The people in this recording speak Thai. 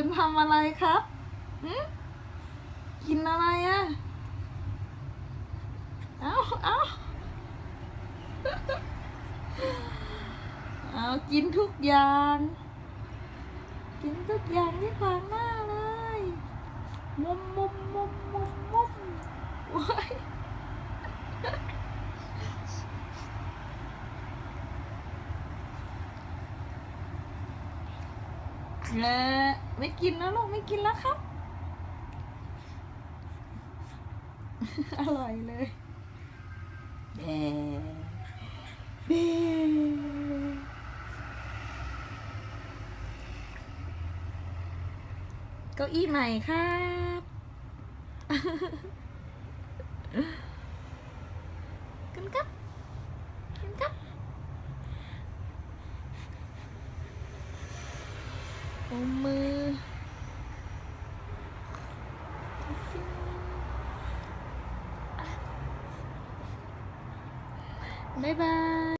คุณทำอะไรครับอืมกินอะไรอะเอาเอาเอากินทุกอย่าง กินทุกอย่างที่ขวางหน้าเลย มุมมุมมุมมุมมุมว้าย เละไม่กินแล้วลูกไม่กินแล้วครับ อร่อยเลยเบเบเก้าอี้ใหม่ครับกันครับกันครับ อมมือบ๊ายบาย